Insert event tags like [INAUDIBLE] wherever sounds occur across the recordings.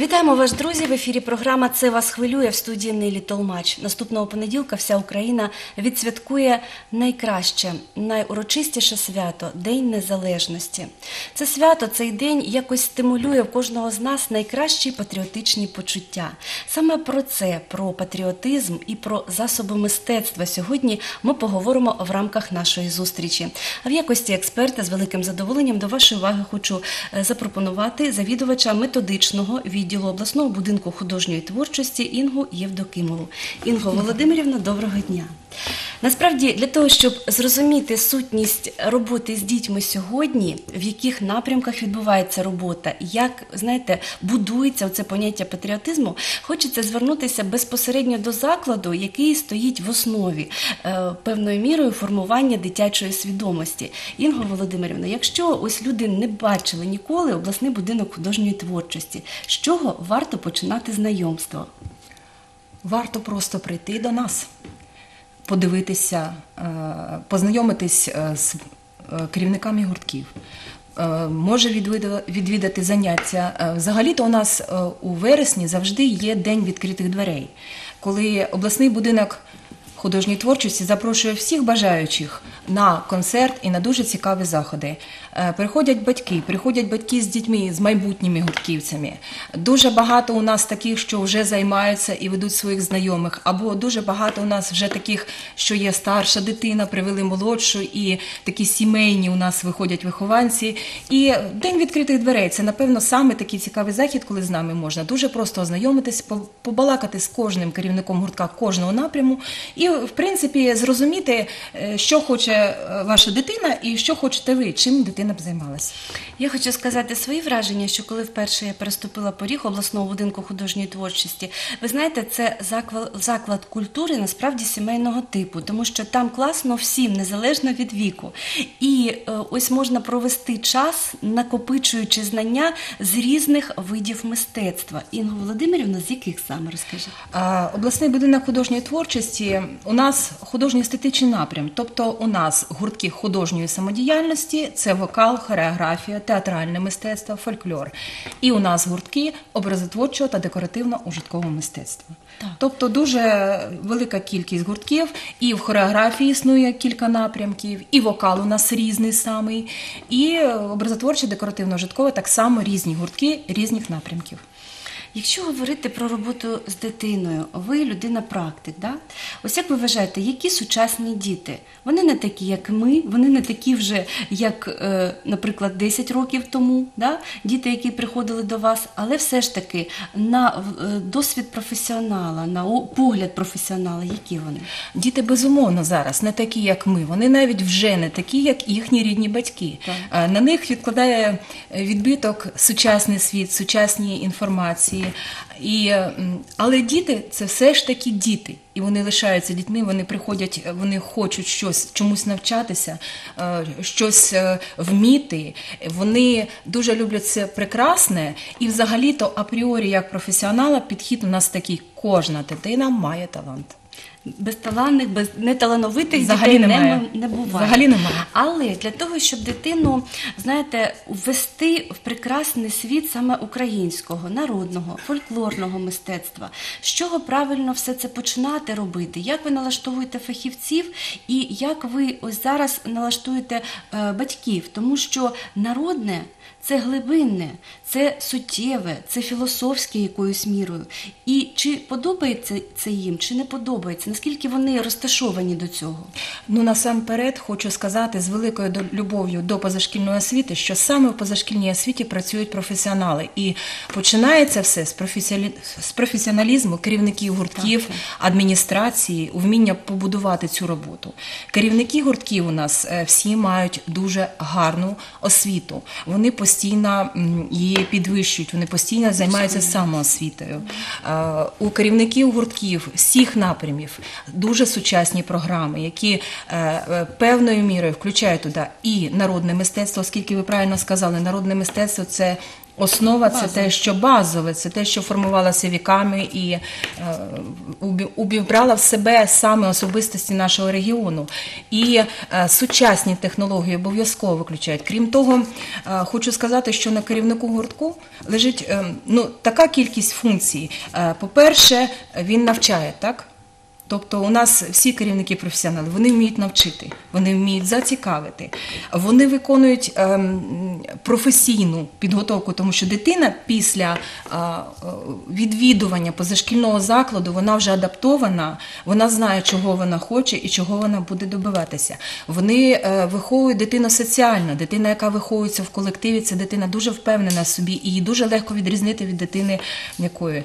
Вітаємо вас, друзі! В ефірі програма Це вас хвилює в студії Нелі Толмач. Наступного понеділка вся Україна відсвяткує найкраще, найурочистіше свято День Незалежності. Це свято, цей день якось стимулює в кожного з нас найкращі патріотичні почуття. Саме про це, про патріотизм і про засоби мистецтва сьогодні ми поговоримо в рамках нашої зустрічі. А в якості експерта з великим задоволенням до вашої уваги хочу е, запропонувати завідувача методичного відділу обласного будинку художньої творчості Інгу Євдокимову. Інго Володимирівна, доброго дня. Насправді, для того, щоб зрозуміти сутність роботи з дітьми сьогодні, в яких напрямках відбувається робота, як знаєте, будується це поняття патріотизму, хочеться звернутися безпосередньо до закладу, який стоїть в основі е, певною мірою формування дитячої свідомості. Інго Володимирівна, якщо ось люди не бачили ніколи обласний будинок художньої творчості, з чого варто починати знайомство? Варто просто прийти до нас, подивитися, е, познайомитись е, з е, керівниками гуртків. Може відвіда- відвідати заняття. Взагалі-то у нас у вересні завжди є день відкритих дверей, коли обласний будинок художньої творчості запрошує всіх бажаючих на концерт і на дуже цікаві заходи. Е, Приходять батьки, приходять батьки з дітьми, з майбутніми гуртківцями. Дуже багато у нас таких, що вже займаються і ведуть своїх знайомих, або дуже багато у нас вже таких, що є старша дитина, привели молодшу, і такі сімейні у нас виходять вихованці. І день відкритих дверей це, напевно, саме такий цікавий захід, коли з нами можна дуже просто ознайомитись, побалакати з кожним керівником гуртка кожного напряму, і, в принципі, зрозуміти, е, що хоче е, ваша дитина і що хочете ви, чим дитина б займалася. Я хочу сказати свої враження, що коли вперше я переступила поріг обласного будинку художньої творчості, ви знаєте, це заклад, заклад культури насправді сімейного типу, тому що там класно всім, незалежно від віку. І е, ось можна провести час, накопичуючи знання з різних видів мистецтва. Інго Володимирівна, з яких саме розкажіть? Обласний будинок художньої творчості у нас художній естетичний напрям, тобто у нас гуртки художньої самодіяльності, це вокал, хореографія, театральне мистецтво, фольклор. І у нас гуртки образотворчого та декоративно-ужиткового мистецтва. Так. Тобто дуже велика кількість гуртків, і в хореографії існує кілька напрямків, і вокал у нас різний самий, і образотворче декоративно-ужиткове так само різні гуртки різних напрямків. Якщо говорити про роботу з дитиною, ви людина практик, да? Ось як ви вважаєте, які сучасні діти? Вони не такі, як ми, вони не такі вже, як, е, наприклад, 10 років тому, да? діти, які приходили до вас, але все ж таки на е, досвід професіонала, на погляд професіонала, які вони? Діти безумовно зараз не такі, як ми. Вони навіть вже не такі, як їхні рідні батьки. Так. Е, На них відкладає відбиток сучасний світ, сучасні інформації. І, але діти це все ж таки діти. І вони лишаються дітьми, вони приходять, вони хочуть щось чомусь навчатися, е, щось е, вміти. Вони дуже люблять це прекрасне. І взагалі-то апріорі, як професіонала, підхід у нас такий: кожна дитина має талант. Безталанних, без неталановитих Взагалі дітей немає. Не, не буває. Взагалі немає. Але для того, щоб дитину, знаєте, ввести в прекрасний світ саме українського, народного, фольклорного мистецтва, з чого правильно все це починати робити? Як ви налаштовуєте фахівців і як ви ось зараз налаштуєте е, батьків? Тому що народне. Це глибинне, це суттєве, це філософське якоюсь мірою. І чи подобається це їм, чи не подобається? Наскільки вони розташовані до цього? Ну насамперед хочу сказати з великою любов'ю до позашкільної освіти, що саме в позашкільній освіті працюють професіонали, і починається все з, професіалі... з професіоналізму керівників гуртків, адміністрації, вміння побудувати цю роботу. Керівники гуртків у нас е, всі мають дуже гарну освіту. Вони постійно її підвищують, вони постійно займаються самоосвітою. Е, У керівників гуртків всіх напрямів дуже сучасні програми, які е, е, певною мірою включають туди і народне мистецтво, оскільки ви правильно сказали, народне мистецтво це Основа це те, що базове, це те, що формувалося віками і е, в себе саме особистості нашого регіону. І е, сучасні технології обов'язково виключають. Крім того, е, хочу сказати, що на керівнику гуртку лежить е, ну, така кількість функцій. Е, по-перше, він навчає, так? Тобто у нас всі керівники професіонали, вони вміють навчити, вони вміють зацікавити, вони виконують ем, професійну підготовку, тому що дитина після е, відвідування позашкільного закладу вона вже адаптована, вона знає, чого вона хоче і чого вона буде добиватися. Вони е, виховують дитину соціально. Дитина, яка виховується в колективі, це дитина дуже впевнена в собі, і її дуже легко відрізнити від дитини м'якої.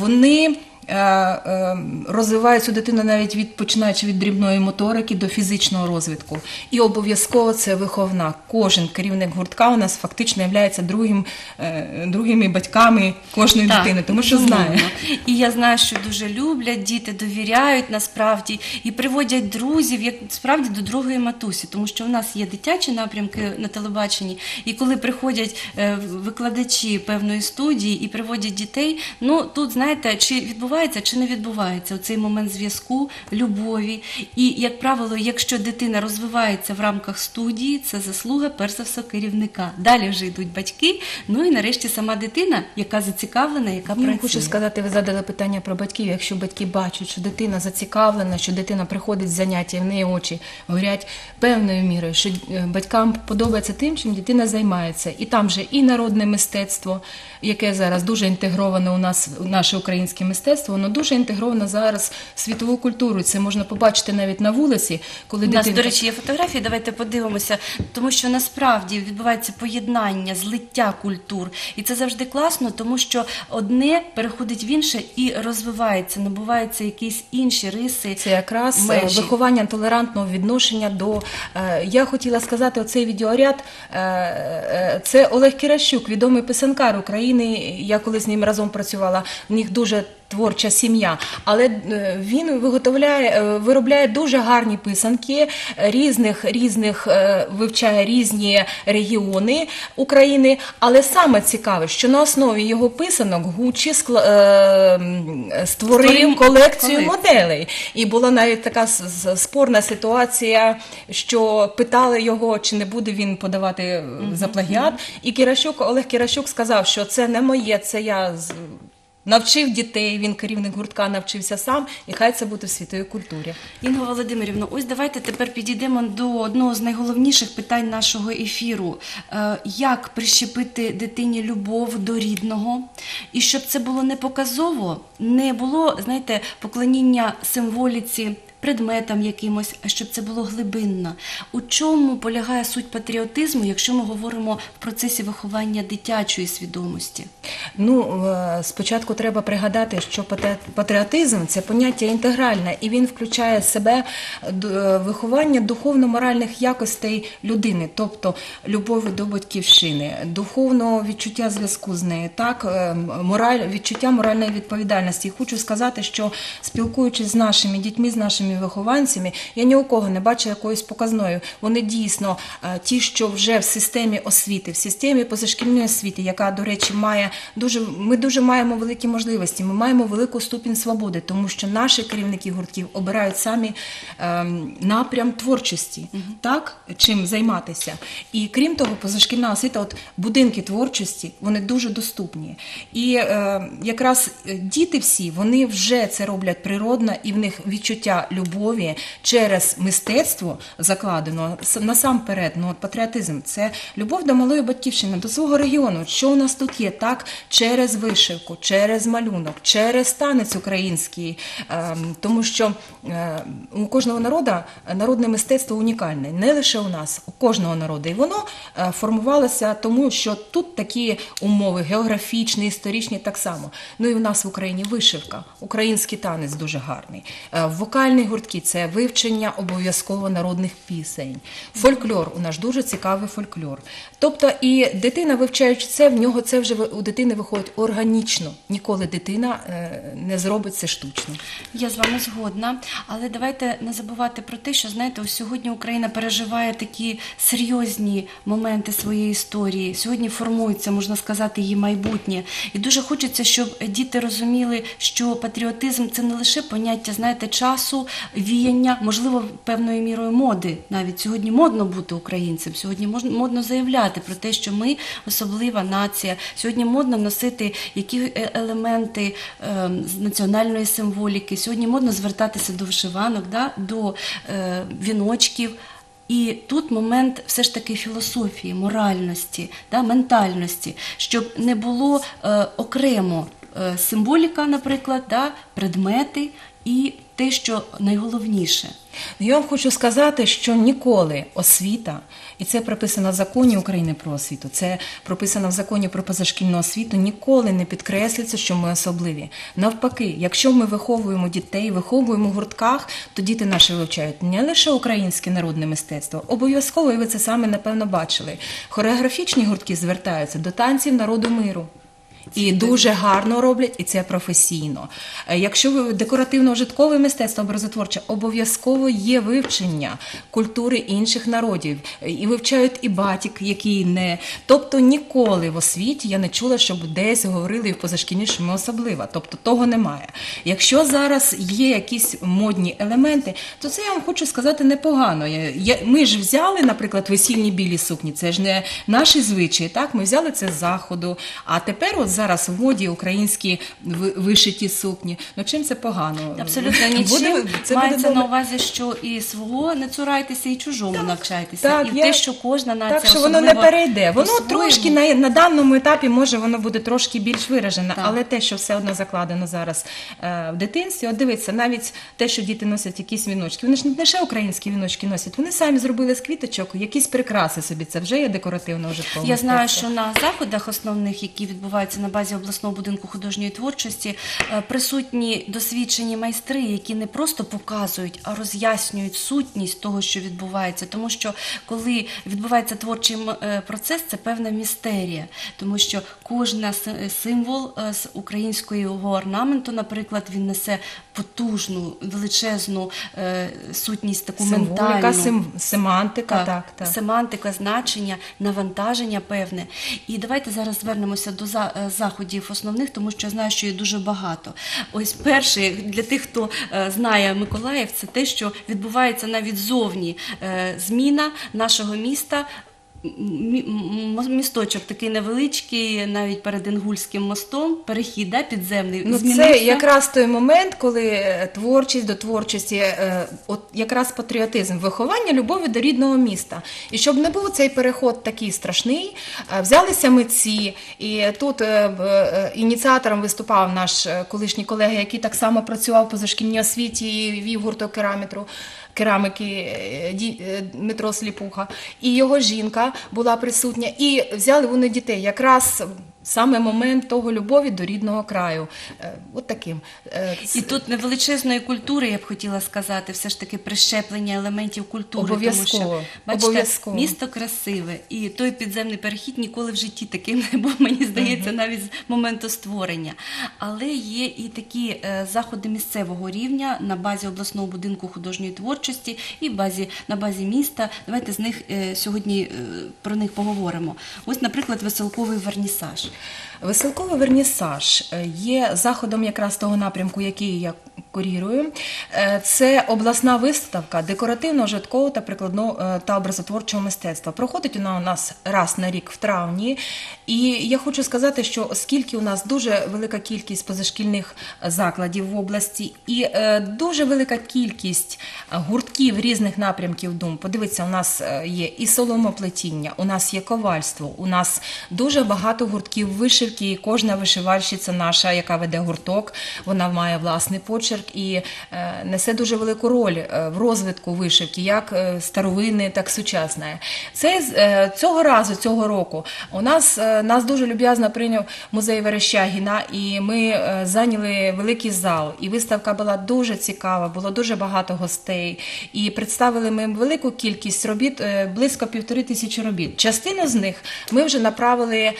Вони е, е, цю дитину навіть від починаючи від дрібної моторики до фізичного розвитку. І обов'язково це виховна. Кожен керівник гуртка у нас фактично є другим, е, другими батьками кожної Так, дитини, тому що знає. І я знаю, що дуже люблять діти, довіряють насправді і приводять друзів, як справді до другої матусі, тому що в нас є дитячі напрямки на телебаченні, і коли приходять викладачі певної студії і приводять дітей, ну тут знаєте, чи відбувається, чи не відбувається у цей момент зв'язку, любові. І як правило, якщо дитина розвивається в рамках студії, це заслуга перш за все керівника. Далі вже йдуть батьки. Ну і нарешті сама дитина, яка зацікавлена, яка Я працює. хочу сказати, ви задали питання про батьків. Якщо батьки бачать, що дитина зацікавлена, що дитина приходить з заняття, в неї очі горять певною мірою, що е, батькам подобається тим, чим дитина займається. І там же і народне мистецтво, яке зараз дуже інтегроване у нас, наше українське мистецтво, воно дуже інтегровано зараз в світову культуру. Це можна побачити навіть на вулиці, коли У нас, до речі, є фотографії, давайте подивимося, тому що насправді відбувається поєднання, злиття культур. І це завжди класно, тому що одне переходить в інше і розвивається, набуваються якісь інші риси. Це якраз е, межі. виховання толерантного відношення до. е, Я хотіла сказати, оцей відеоряд е, це Олег Кіращук, відомий писанкар України. Я коли з ним разом працювала, в них дуже. Творча сім'я, але е, він виготовляє, е, виробляє дуже гарні писанки різних різних е, вивчає різні регіони України. Але саме цікаве, що на основі його писанок Гуччі скла- е, створив Створив колекцію колекцію. моделей. І була навіть така спорна ситуація, що питали його, чи не буде він подавати е, за плагіат. І Кіращук, Олег Кіращук сказав, що це не моє, це я навчив дітей. Він керівник гуртка навчився сам, і хай це буде в світовій культурі. Інга Володимирівна, ось давайте тепер підійдемо до одного з найголовніших питань нашого ефіру: Е, як прищепити дитині любов до рідного, і щоб це було не показово, не було, знаєте, поклоніння символіці. Предметам якимось, щоб це було глибинно. У чому полягає суть патріотизму, якщо ми говоримо в процесі виховання дитячої свідомості? Ну, е, спочатку треба пригадати, що патріотизм це поняття інтегральне, і він включає в себе е, виховання духовно-моральних якостей людини, тобто любові до батьківщини, духовного відчуття зв'язку з нею, так, е, мораль, відчуття моральної відповідальності. І хочу сказати, що спілкуючись з нашими дітьми, з нашими вихованцями, я ні у кого не бачу якоїсь показної. Вони дійсно е, ті, що вже в системі освіти, в системі позашкільної освіти, яка, до речі, має дуже ми дуже маємо великі можливості. Ми маємо велику ступінь свободи, тому що наші керівники гуртків обирають самі ем, напрям творчості, так чим займатися. І крім того, позашкільна освіта, от будинки творчості, вони дуже доступні. І е, якраз е, діти всі вони вже це роблять природно, і в них відчуття любові через мистецтво закладено насамперед. Ну патріотизм це любов до малої батьківщини, до свого регіону. Що у нас тут є? Так, через вишивку, через малюнок, через танець український, Ем, тому що е, у кожного народу народне мистецтво унікальне, не лише у нас, у кожного народу. І воно е, формувалося тому, що тут такі умови географічні, історичні так само. Ну і в нас в Україні вишивка, український танець дуже гарний. Е, Вокальний гуртки це вивчення обов'язково народних пісень. Фольклор у нас дуже цікавий фольклор. Тобто, і дитина, вивчаючи це, в нього це вже у дитини виходить органічно. Ніколи дитина е, не зробить це штучно. Я з вами згодна, але давайте не забувати про те, що знаєте, сьогодні Україна переживає такі серйозні моменти своєї історії. Сьогодні формується, можна сказати, її майбутнє. І дуже хочеться, щоб діти розуміли, що патріотизм це не лише поняття, знаєте, часу, віяння, можливо, певною мірою моди. Навіть сьогодні модно бути українцем. Сьогодні модно заявляти про те, що ми особлива нація. Сьогодні модно носити які е, елементи е, національної символіки. Сьогодні модно звертатися до вишиванок, да, до е, віночків. І тут момент все ж таки філософії, моральності, да, ментальності, щоб не було е, окремо е, символіка, наприклад, да, предмети і те, що найголовніше. Я вам хочу сказати, що ніколи освіта, і це прописано в законі України про освіту, це прописано в законі про позашкільну освіту, ніколи не підкреслюється, що ми особливі. Навпаки, якщо ми виховуємо дітей, виховуємо в гуртках, то діти наші вивчають не лише українське народне мистецтво, обов'язково, і ви це саме напевно бачили. Хореографічні гуртки звертаються до танців народу миру. І дуже гарно роблять, і це професійно. Е, Якщо ви декоративно-ужиткове мистецтво образотворче, обов'язково є вивчення культури інших народів. Е, І вивчають і батік, який не. Тобто ніколи в освіті я не чула, щоб десь говорили і в позашкільні, що ми особлива. Тобто того немає. Якщо зараз є якісь модні елементи, то це я вам хочу сказати непогано. Я- я- Ми ж взяли, наприклад, весільні білі сукні, це ж не наші звичаї, так? Ми взяли це з заходу. А тепер от зараз в моді українські вишиті сукні. Ну чим це погано? Абсолютно нічим. Буде- це буде Мається на увазі, що і свого не цурайтеся, і чужому навчайтеся. Так, і я- те, що кожна нація Так що воно не перейде. Воно по-своєму. трошки на, на даному етапі може воно буде трошки більш виражене, Так. але те, що все одно закладено зараз е, в дитинстві, от дивіться, навіть те, що діти носять якісь віночки, вони ж не лише українські віночки носять, вони самі зробили з квіточок якісь прикраси собі. Це вже є декоративно ужиткове Я знаю, що на заходах основних, які відбуваються на базі обласного будинку художньої творчості, е, присутні досвідчені майстри, які не просто показують, а роз'яснюють сутність того, що відбувається. Тому що коли відбувається творчий е, процес, це певна містерія, тому що кожна символ е, з українського орнаменту, наприклад, він несе потужну, величезну е, сутність, таку Символіка, ментальну. сим, семантика, так, так. Семантика, значення, навантаження певне. І давайте зараз звернемося до за- е, заходів основних, тому що я знаю, що є дуже багато. Ось перше для тих, хто е, знає Миколаїв, це те, що відбувається навіть зовні е, зміна нашого міста. Місточок такий невеличкий, навіть перед Інгульським мостом, перехід да, підземний. Ну, змінився. це якраз той момент, коли е, творчість до творчості, е, от якраз патріотизм, виховання любові до рідного міста. І щоб не був цей переход такий страшний, е, взялися митці, і тут ініціатором виступав наш колишній колега, який так само працював по зашкільній освіті і вів гурток кераметру. Керамики е, е, Дмитро Сліпуха, і його жінка була присутня, і взяли вони дітей. Якраз саме момент того любові до рідного краю. Е, От таким. Е, І тут невеличезної культури, я б хотіла сказати, все ж таки прищеплення елементів культури. Обов'язково, Тому що, бачите, обов'язково. місто красиве, і той підземний перехід ніколи в житті таким не був, мені здається, навіть з моменту створення. Але є і такі е, заходи місцевого рівня на базі обласного будинку художньої творчості і базі, на базі міста. Давайте з них сьогодні про них поговоримо. Ось, наприклад, веселковий вернісаж. Веселковий вернісаж е, є заходом якраз того напрямку, який я курірую. Е, Це обласна виставка декоративно-житкового та прикладного е, та образотворчого мистецтва. Проходить вона у нас раз на рік в травні. І я хочу сказати, що оскільки у нас дуже велика кількість позашкільних закладів в області і е, дуже велика кількість гуртків різних напрямків дум. Подивіться, у нас є і соломоплетіння, у нас є ковальство, у нас дуже багато гуртків вишивки. І кожна вишивальщиця наша, яка веде гурток, вона має власний почерк. І е, несе дуже велику роль е, в розвитку вишивки, як е, старовинної, так і сучасної. Це цього разу, цього року, у нас нас дуже люб'язно прийняв музей Верещагіна, і ми зайняли великий зал. І виставка була дуже цікава, було дуже багато гостей. І представили ми велику кількість робіт, близько півтори тисячі робіт. Частину з них ми вже направили,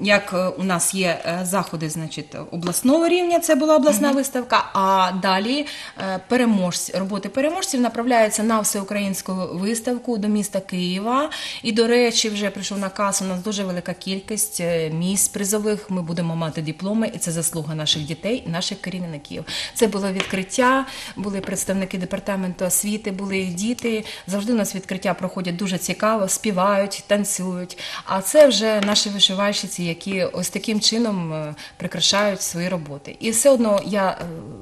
як у нас є заходи, значить, обласного рівня, це була обласна виставка. А далі е, переможці, роботи переможців направляються на всеукраїнську виставку до міста Києва. І, до речі, вже прийшов наказ. У нас дуже велика кількість е, місць призових. Ми будемо мати дипломи, і це заслуга наших дітей наших керівників. Це було відкриття, були представники департаменту освіти, були діти. Завжди у нас відкриття проходять дуже цікаво, співають, танцюють. А це вже наші вишивальщиці, які ось таким чином е, прикрашають свої роботи. І все одно я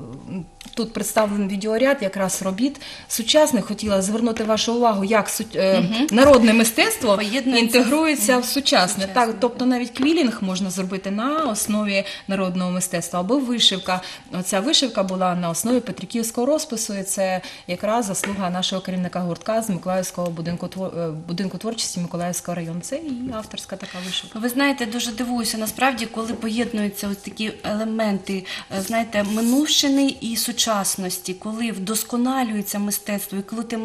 е, тут представлений відеоряд якраз робіт сучасних. Хотіла звернути вашу увагу, як су- е, народне мистецтво Поєднується інтегрується в сучасне. сучасне. Так, тобто навіть квілінг можна зробити на основі народного мистецтва або вишивка. Оця вишивка була на основі Петриківського розпису, і це якраз заслуга нашого керівника гуртка з Миколаївського будинку е, будинку творчості Миколаївського району. Це і авторська така вишивка. Ви знаєте, дуже дивуюся насправді, коли поєднуються ось такі елементи, е, знаєте, минувщини і сучасності, коли вдосконалюється мистецтво, і коли ти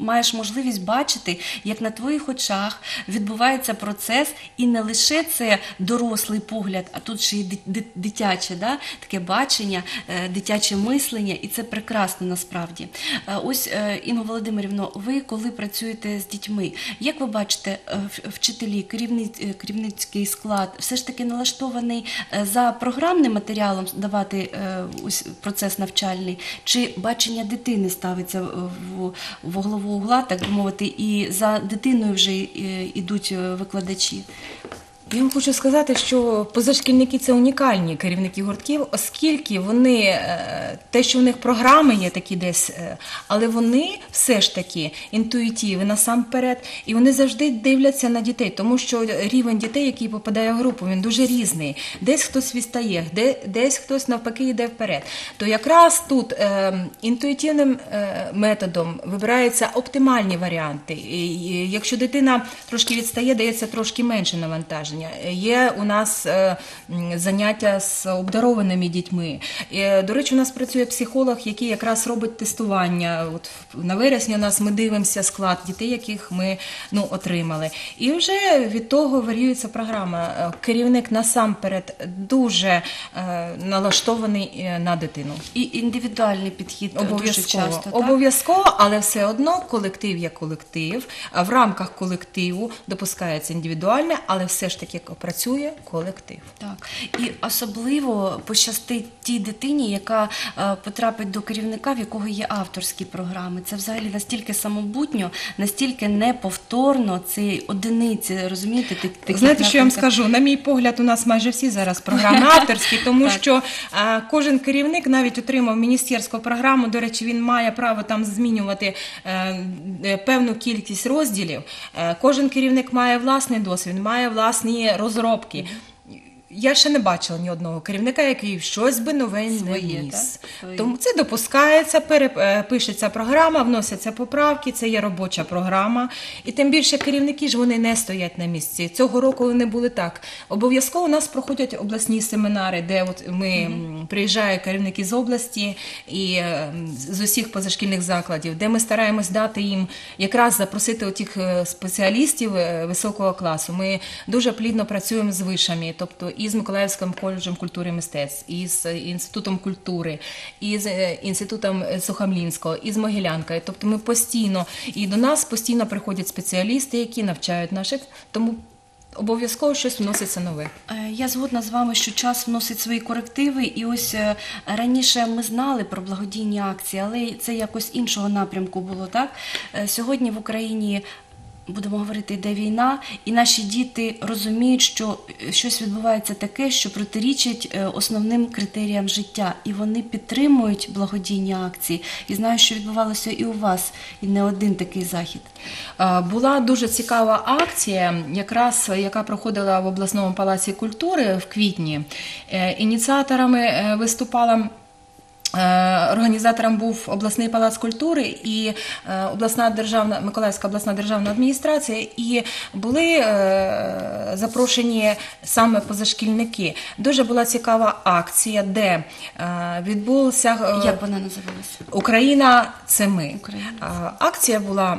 маєш можливість бачити, як на твоїх очах відбувається процес, і не лише це дорослий погляд, а тут ще й ди- ди- дитяче, да? таке бачення, е, дитяче мислення, і це прекрасно насправді. Е, Ось е, Інго Володимирівно, ви коли працюєте з дітьми, як ви бачите, вчителі, керівницький склад все ж таки налаштований за програмним матеріалом давати ось процес навчальний, чи бачення дитини ставиться в, в голову угла, так би мовити, і за дитиною вже е, йдуть е, викладачі? Я вам хочу сказати, що позашкільники це унікальні керівники гуртків, оскільки вони е, те, що в них програми є такі десь, е, але вони все ж таки інтуїтиви насамперед, і вони завжди дивляться на дітей, тому що рівень дітей, який попадає в групу, він дуже різний. Десь хтось відстає, десь хтось навпаки йде вперед. То якраз тут е, інтуїтивним методом вибираються оптимальні варіанти. Якщо дитина трошки відстає, дається трошки менше навантаження. Є у нас е, заняття з обдарованими дітьми. Е, До речі, у нас працює психолог, який якраз робить тестування. От на вересні у нас ми дивимося склад дітей, яких ми ну, отримали. І вже від того варіюється програма. Е, Керівник насамперед дуже налаштований на дитину. І індивідуальний підхід Обов'язково, часто. так? обов'язково, але все одно колектив є колектив. В рамках колективу допускається індивідуальне, але все ж таки працює колектив. Так, і особливо пощастить тій дитині, яка е, потрапить до керівника, в якого є авторські програми. Це взагалі настільки самобутньо, настільки неповторно, це одиниці, розумієте? так- таких Знаєте, що я вам скажу? На мій погляд, у нас майже всі зараз програми [LAUGHS] авторські, тому що е, кожен керівник навіть отримав міністерську програму. До речі, він має право там змінювати е, е, певну кількість розділів. Е, кожен керівник має власний досвід, має розробки. Я ще не бачила ні одного керівника, який щось би нове не Своє, вніс. Тому це допускається, пере- е, пишеться програма, вносяться поправки, це є робоча програма. І тим більше керівники ж вони не стоять на місці. Цього року вони були так. Обов'язково у нас проходять обласні семінари, де от ми м, приїжджають керівники з області і е, з усіх позашкільних закладів, де ми стараємось дати їм якраз запросити отих е, спеціалістів високого класу. Ми дуже плідно працюємо з вишами, тобто і з Миколаївським коледжем культури і мистецтв, і з інститутом культури, і з е, інститутом е, Сухомлінського, і з Могилянкою. Тобто ми постійно і до нас постійно приходять спеціалісти, які навчають наших, тому обов'язково щось вноситься нове. Е, Я згодна з вами, що час вносить свої корективи, і ось е, раніше ми знали про благодійні акції, але це якось іншого напрямку було так. Е, Сьогодні в Україні. Будемо говорити, йде війна, і наші діти розуміють, що е, щось відбувається таке, що протирічить е, основним критеріям життя, і вони підтримують благодійні акції. І знаю, що відбувалося і у вас, і не один такий захід. Була дуже цікава акція, якраз яка проходила в обласному палаці культури в квітні. Е, Ініціаторами виступала Організатором був обласний палац культури і е, обласна державна Миколаївська обласна державна адміністрація, і були е, запрошені саме позашкільники. Дуже була цікава акція, де е, відбулся е, Як вона називалася? Україна це ми. Україна. Акція була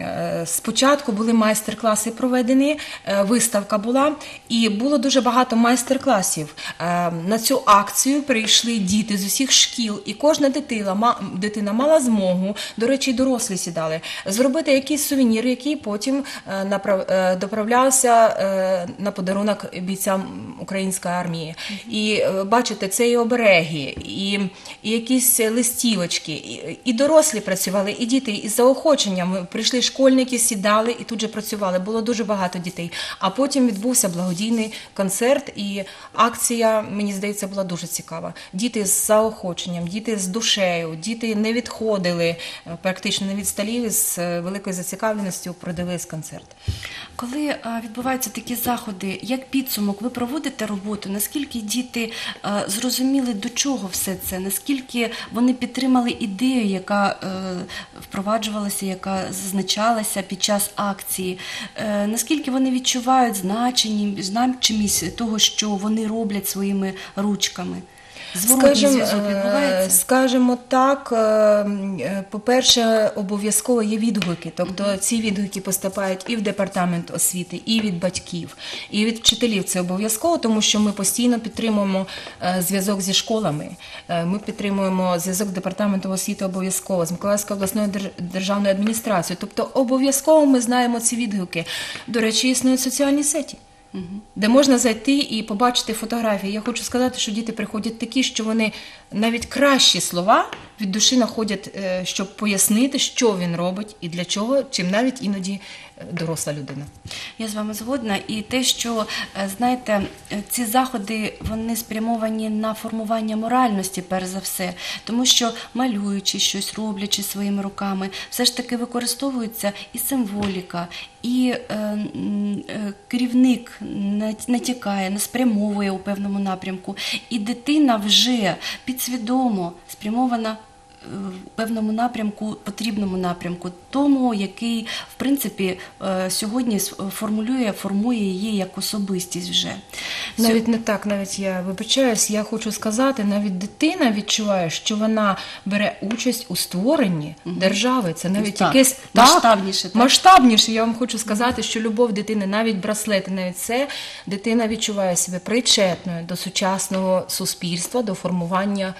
е, спочатку були майстер-класи проведені, е, виставка була, і було дуже багато майстер-класів. Е, На цю акцію прийшли діти з усіх шкіл, і кожна дитина, дитина мала змогу, до речі, дорослі сідали, зробити якийсь сувенір, який потім е, е, доправлявся е, на подарунок бійцям української армії. І бачите, це і обереги, і, і якісь листівочки, і, і дорослі працювали, і діти із заохоченням. Прийшли школьники, сідали і тут же працювали. Було дуже багато дітей. А потім відбувся благодійний концерт, і акція, мені здається, була дуже цікава. Діти з заохоченням, діти з душею, діти не відходили е, практично не від столів з е, великою зацікавленістю продивились концерт. Коли е, відбуваються такі заходи, як підсумок, ви проводите роботу? Наскільки діти зрозуміли до чого все це? Наскільки вони підтримали ідею, яка впроваджувалася, яка зазначалася під час акції? Наскільки вони відчувають значення, значимість того, що вони роблять своїми ручками? Зв'язок е. Скажімо так, е, е, по-перше, обов'язково є відгуки. Тобто ці відгуки поступають і в департамент освіти, і від батьків, і від вчителів. Це обов'язково, тому що ми постійно підтримуємо зв'язок зі школами. Ми підтримуємо зв'язок департаменту освіти обов'язково з Миколаївською обласною дер- державною адміністрацією. Тобто обов'язково ми знаємо ці відгуки. До речі, існують соціальні сеті де можна зайти і побачити фотографії. Я хочу сказати, що діти приходять такі, що вони навіть кращі слова від душі знаходять, е, щоб пояснити, що він робить і для чого, чим навіть іноді доросла людина. Я з вами згодна. І те, що е, знаєте, ці заходи вони спрямовані на формування моральності, перш за все, тому що малюючи щось, роблячи своїми руками, все ж таки використовується і символіка, і е, е, керівник натякає, спрямовує у певному напрямку, і дитина вже підсвідомо спрямована певному напрямку, потрібному напрямку, тому, який, в принципі, е, сьогодні формулює, формує її як особистість вже. Навіть не так, навіть я вибачаюсь, я хочу сказати, навіть дитина відчуває, що вона бере участь у створенні держави. Це навіть Так, якесь масштабніше, так? масштабніше. Я вам хочу сказати, що любов дитини, навіть браслети, навіть це дитина відчуває себе причетною до сучасного суспільства, до формування.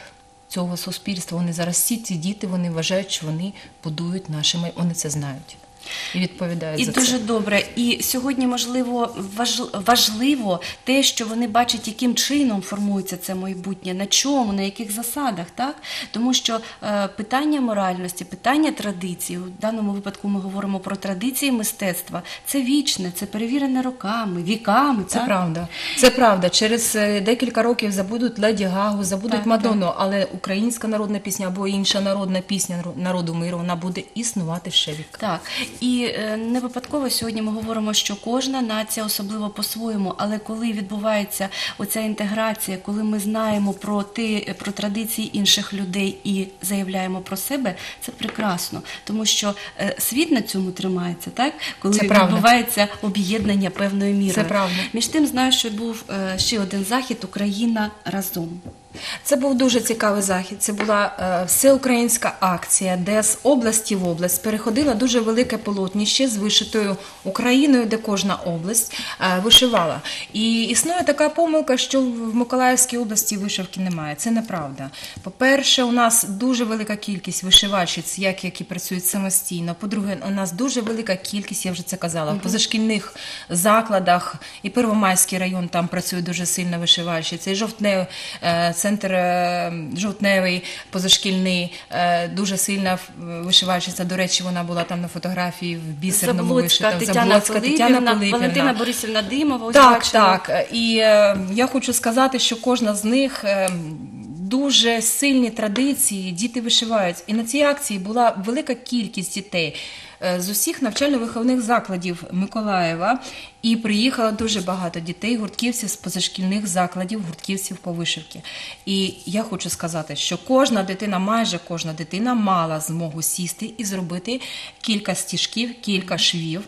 Цього суспільства. Вони зараз всі ці діти вони вважають, що вони будують наше майбутнє, вони це знають і відповідають І за дуже добре. І сьогодні, можливо, важ- важливо те, що вони бачать, яким чином формується це майбутнє, на чому, на яких засадах, так? Тому що е, питання моральності, питання традиції, в даному випадку ми говоримо про традиції мистецтва, це вічне, це перевірене роками, віками. Це так? правда. Це правда. Через е, декілька років забудуть Леді Гагу, забудуть Так, Мадонну, але українська народна пісня або інша народна пісня народу миру, вона буде існувати ще вік. Так, і е, не випадково сьогодні ми говоримо, що кожна нація особливо по-своєму, але коли відбувається оця інтеграція, коли ми знаємо про ти про традиції інших людей і заявляємо про себе, це прекрасно, тому що е, світ на цьому тримається, так коли Це відбувається об'єднання певною мірою. Це правда. Між тим знаю, що був е, ще один захід Україна разом. Це був дуже цікавий захід. Це була е, всеукраїнська акція, де з області в область переходила дуже велике полотнище з вишитою Україною, де кожна область е, вишивала. І існує така помилка, що в Миколаївській області вишивки немає. Це неправда. По-перше, у нас дуже велика кількість вишивальщиць, як які працюють самостійно. По-друге, у нас дуже велика кількість, я вже це казала, в позашкільних закладах. І Первомайський район там працює дуже сильно вишивальщиця, і жовтнев, е, центр е, жовтневий, позашкільний, е, дуже сильна вишивальщиця. До речі, вона була там на фотографії в бісерному Заблоцька вишита. Тетяна Заблоцька Пилипівна, Валентина Борисівна Димова. Так, так. І е, я хочу сказати, що кожна з них дуже сильні традиції, діти вишивають. І на цій акції була велика кількість дітей. з усіх навчально-виховних закладів Миколаєва. І приїхало дуже багато дітей, гуртківців з позашкільних закладів, гуртківців по вишивці. І я хочу сказати, що кожна дитина, майже кожна дитина мала змогу сісти і зробити кілька стіжків, кілька швів.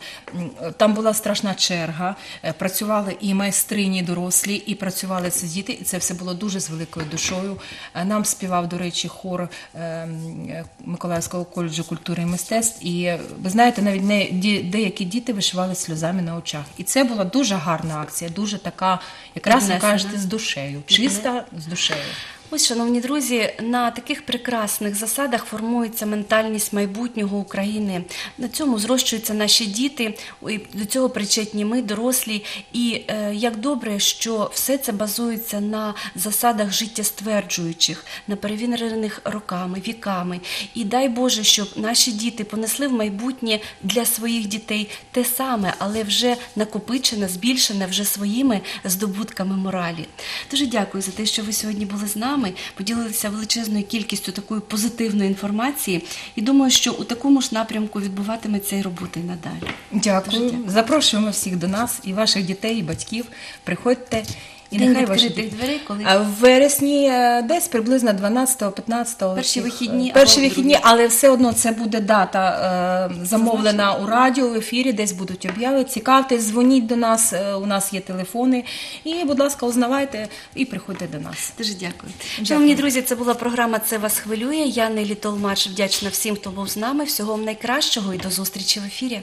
Там була страшна черга. е, Працювали і майстрині і дорослі, і працювали ці діти, і це все було дуже з великою душою. Е, Нам співав, до речі, хор е, м, е, Миколаївського коледжу культури і мистецтв. І ви знаєте, навіть не деякі діти вишивали сльозами на очах. І це була дуже гарна акція, дуже така, якраз ви кажете, з душею, чиста з душею. Ось, шановні друзі, на таких прекрасних засадах формується ментальність майбутнього України. На цьому зрощуються наші діти, і до цього причетні ми, дорослі. І е, як добре, що все це базується на засадах життєстверджуючих, на перевірених роками, віками. І дай Боже, щоб наші діти понесли в майбутнє для своїх дітей те саме, але вже накопичене, збільшене вже своїми здобутками моралі. Дуже дякую за те, що ви сьогодні були з нами, поділилися величезною кількістю такої позитивної інформації. І думаю, що у такому ж напрямку відбуватиметься і робота і надалі. Дякую. Запрошуємо всіх до нас і ваших дітей, і батьків. Приходьте. І День нехай ваші відкритих дверей, коли? А в вересні е, десь приблизно 12-15 Перші вихідні Перші або вихідні, але все одно це буде дата е, замовлена у радіо, в ефірі, десь будуть обяви. Цікавтесь, дзвоніть до нас, е, у нас є телефони. І, будь ласка, узнавайте і приходьте до нас. Дуже дякую. Шановні друзі, це була програма Це вас хвилює. Я Нелі Толмач вдячна всім, хто був з нами. Всього вам найкращого і до зустрічі в ефірі.